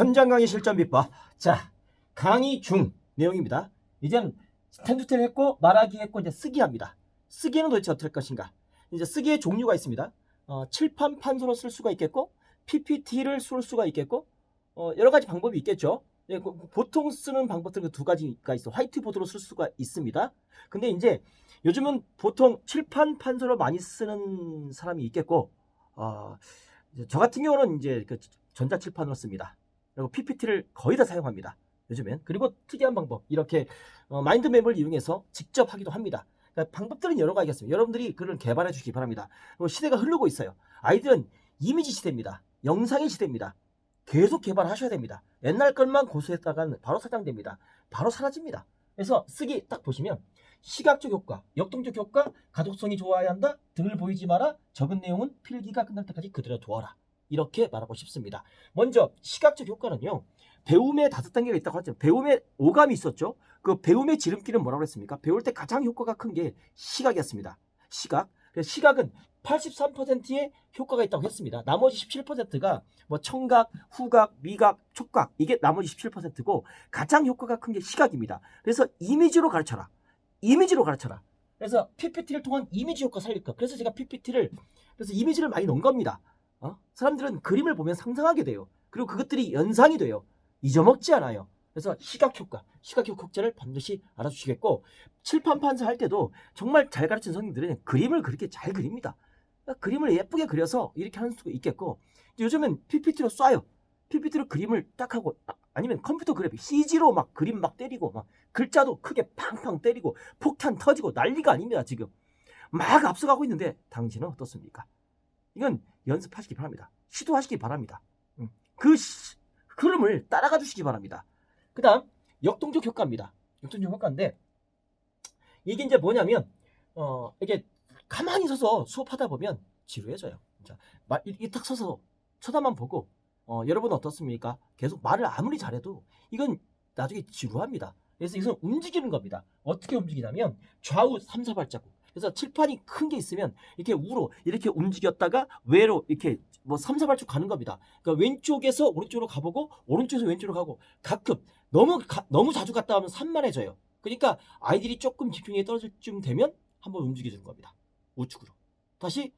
현장 강의 실전 비법. 자, 강의 중 내용입니다. 이제는 텐두테를 했고 말하기 했고 이제 쓰기 합니다. 쓰기는 도대체 할 것인가? 이제 쓰기의 종류가 있습니다. 어, 칠판 판서로 쓸 수가 있겠고 PPT를 쓸 수가 있겠고 어, 여러 가지 방법이 있겠죠. 예, 그 보통 쓰는 방법들은 두 가지가 있어. 화이트보드로 쓸 수가 있습니다. 근데 이제 요즘은 보통 칠판 판서로 많이 쓰는 사람이 있겠고 어, 저 같은 경우는 이제 그 전자칠판으로 씁니다. 그리고 PPT를 거의 다 사용합니다. 요즘엔 그리고 특이한 방법 이렇게 어, 마인드맵을 이용해서 직접 하기도 합니다. 그러니까 방법들은 여러 가지겠습니다. 여러분들이 그걸 개발해 주시기 바랍니다. 그리고 시대가 흐르고 있어요. 아이들은 이미지 시대입니다. 영상의 시대입니다. 계속 개발하셔야 됩니다. 옛날 것만 고수했다가는 바로 사장됩니다. 바로 사라집니다. 그래서 쓰기 딱 보시면 시각적 효과, 역동적 효과, 가독성이 좋아야 한다, 등을 보이지 마라, 적은 내용은 필기가 끝날 때까지 그대로 두어라. 이렇게 말하고 싶습니다. 먼저 시각적 효과는요. 배움의 다섯 단계가 있다고 하죠. 배움의 오감이 있었죠. 그 배움의 지름길은 뭐라고 했습니까? 배울 때 가장 효과가 큰 게 시각이었습니다. 시각. 시각은 83%의 효과가 있다고 했습니다. 나머지 17%가 뭐 청각, 후각, 미각, 촉각 이게 나머지 17%고 가장 효과가 큰 게 시각입니다. 그래서 이미지로 가르쳐라. 이미지로 가르쳐라. 그래서 PPT를 통한 이미지 효과 살릴 거. 그래서 제가 PPT를 그래서 이미지를 많이 넣은 겁니다. 어? 사람들은 그림을 보면 상상하게 돼요. 그리고 그것들이 연상이 돼요. 잊어먹지 않아요. 그래서 시각 효과, 시각 효과를 반드시 알아주시겠고 칠판 판서 할 때도 정말 잘 가르친 선생님들은 그림을 그렇게 잘 그립니다. 그러니까 그림을 예쁘게 그려서 이렇게 하는 수가 있겠고 요즘은 PPT로 쏴요. PPT로 그림을 딱 하고 아, 니면 컴퓨터 그래픽 CG로 막 그림 막 때리고 막 글자도 크게 팡팡 때리고 폭탄 터지고 난리가 아닙니다 지금 막 앞서가고 있는데 당신은 어떻습니까? 이건 연습하시기 바랍니다. 시도하시기 바랍니다. 음, 그 시- 흐름을 따라가 주시기 바랍니다. 그 다음 역동적 효과입니다. 역동적 효과인데 이게 이제 뭐냐면 어 이게 가만히 서서 수업하다 보면 지루해져요. 자, 딱 서서 쳐다만 보고 어, 여러분 어떻습니까? 계속 말을 아무리 잘해도 이건 나중에 지루합니다. 그래서 이것은 움직이는 겁니다. 어떻게 움직이냐면 좌우 3, 4발자국. 그래서 칠판이 큰 게 있으면 이렇게 우로 이렇게 움직였다가 외로 이렇게 뭐 3, 4발자국 가는 겁니다. 그러니까 왼쪽에서 오른쪽으로 가보고 오른쪽에서 왼쪽으로 가고 가끔 너무 가- 너무 자주 갔다 하면 산만해져요. 그러니까 아이들이 조금 집중력이 떨어질 쯤 되면 한번 움직여 주는 겁니다. 우측으로. 다시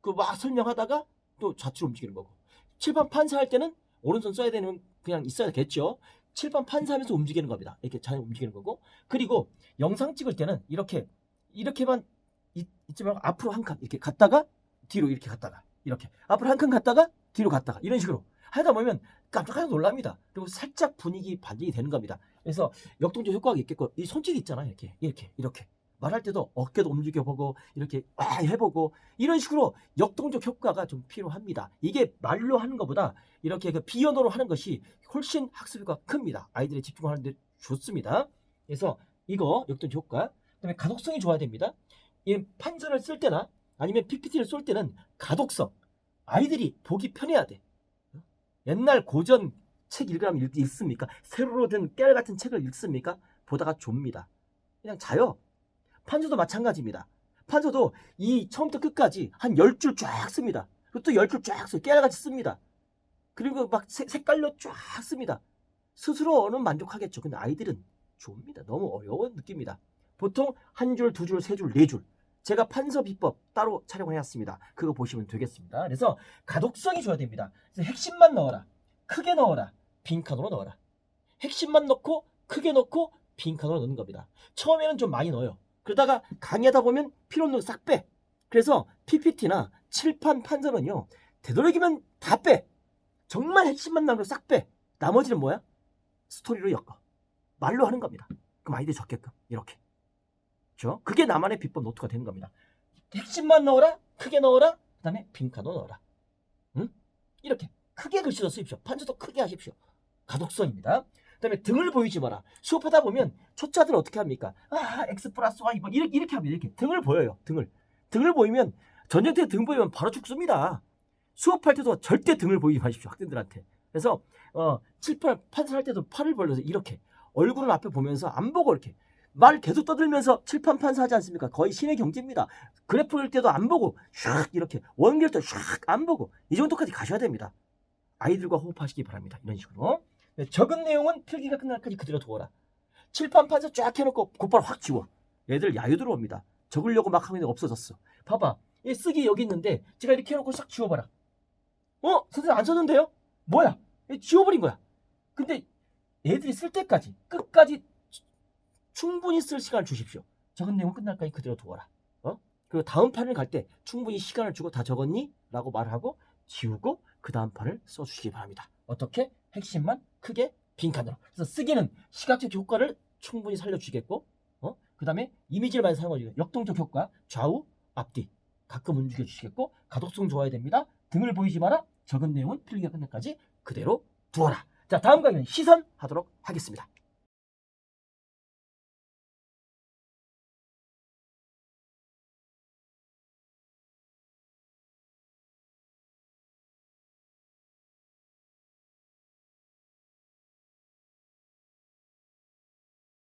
그 막 설명하다가 또 좌측으로 움직이는 거고. 칠판 판사할 때는 오른손 써야 되는 그냥 있어야겠죠. 칠판 판사하면서 움직이는 겁니다. 이렇게 잘 움직이는 거고. 그리고 영상 찍을 때는 이렇게 이렇게만 있, 있지 말고 앞으로 한 칸 이렇게 갔다가 뒤로 이렇게 갔다가 이렇게 앞으로 한 칸 갔다가 뒤로 갔다가 이런 식으로 하다 보면 깜짝깜짝 놀랍니다. 그리고 살짝 분위기 반전이 되는 겁니다. 그래서 역동적 효과가 있겠고 이 손짓 있잖아요. 이렇게 이렇게 이렇게 말할 때도 어깨도 움직여보고 이렇게 아 해보고 이런 식으로 역동적 효과가 좀 필요합니다. 이게 말로 하는 것보다 이렇게 그 비언어로 하는 것이 훨씬 학습 효과가 큽니다. 아이들이 집중하는 데 좋습니다. 그래서 이거 역동적 효과. 그다음에 가독성이 좋아야 됩니다. 이 판서를 쓸 때나 아니면 PPT를 쏠 때는 가독성. 아이들이 보기 편해야 돼. 옛날 고전 책 읽으라면 읽, 읽습니까? 새로 된 깨알 같은 책을 읽습니까? 보다가 좁니다. 그냥 자요. 판서도 마찬가지입니다. 판서도 이 처음부터 끝까지 한 10줄 쫙 씁니다. 그리고 또 10줄 쫙 써요. 깨알같이 씁니다. 그리고 막 색- 색깔로 쫙 씁니다. 스스로는 만족하겠죠. 근데 아이들은 좁니다. 너무 어려운 느낌입니다. 보통 한 줄, 두 줄, 세 줄, 네 줄. 제가 판서 비법 따로 촬영을 해왔습니다. 그거 보시면 되겠습니다. 그래서 가독성이 줘야 됩니다. 그래서 핵심만 넣어라. 크게 넣어라. 빈칸으로 넣어라. 핵심만 넣고 크게 넣고 빈칸으로 넣는 겁니다. 처음에는 좀 많이 넣어요. 그러다가 강의하다 보면 필요 없는 거 싹 빼. 그래서 PPT나 칠판 판서는요. 되도록이면 다 빼. 정말 핵심만 남고 싹 빼. 나머지는 뭐야? 스토리로 엮어. 말로 하는 겁니다. 그럼 아이들이 적게끔 이렇게. 그렇죠? 그게 나만의 비법 노트가 되는 겁니다. 핵심만 넣어라. 크게 넣어라. 그 다음에 빈칸으로 넣어라. 응? 이렇게 크게 글씨로 쓰십시오. 판서도 크게 하십시오. 가독성입니다. 그 다음에 등을 보이지 마라. 수업하다 보면 초짜들 어떻게 합니까? 아, x 플러스 y 뭐 이렇게 이렇게 합니다. 이렇게 등을 보여요. 등을 등을 보이면 전쟁 때 등 보이면 바로 죽습니다. 수업할 때도 절대 등을 보이지 마십시오. 학생들한테. 그래서 어, 칠팔 판사할 때도 팔을 벌려서 이렇게 얼굴을 앞에 보면서 안 보고 이렇게 말 계속 떠들면서 칠판 판사 하지 않습니까? 거의 신의 경지입니다. 그래프일 때도 안 보고 샥 이렇게 원결도 샥안 보고 이 정도까지 가셔야 됩니다. 아이들과 호흡하시기 바랍니다. 이런 식으로. 네, 적은 내용은 필기가 끝날까지 그대로 두어라. 칠판판에서 쫙 해놓고 곧바로 확 지워. 얘들 야유 들어옵니다. 적으려고 막 하면 없어졌어. 봐봐. 얘 쓰기 여기 있는데 제가 이렇게 해놓고 싹 지워봐라. 어? 선생님 안 썼는데요? 뭐야? 얘 지워버린 거야. 근데 애들이 쓸 때까지 끝까지 추- 충분히 쓸 시간을 주십시오. 적은 내용 끝날까지 그대로 두어라. 어? 그리고 다음 판을 갈 때 충분히 시간을 주고 다 적었니? 라고 말하고 지우고 그 다음 판을 써주시기 바랍니다. 어떻게? 핵심만 크게 빈칸으로. 그래서 쓰기는 시각적 효과를 충분히 살려주겠고, 어? 그 다음에 이미지를 많이 사용하죠. 역동적 효과, 좌우, 앞뒤. 가끔 움직여 주시겠고, 가독성 좋아야 됩니다. 등을 보이지 마라. 적은 내용은 필기가 끝날까지 그대로 두어라. 자, 다음 강의는 시선 하도록 하겠습니다.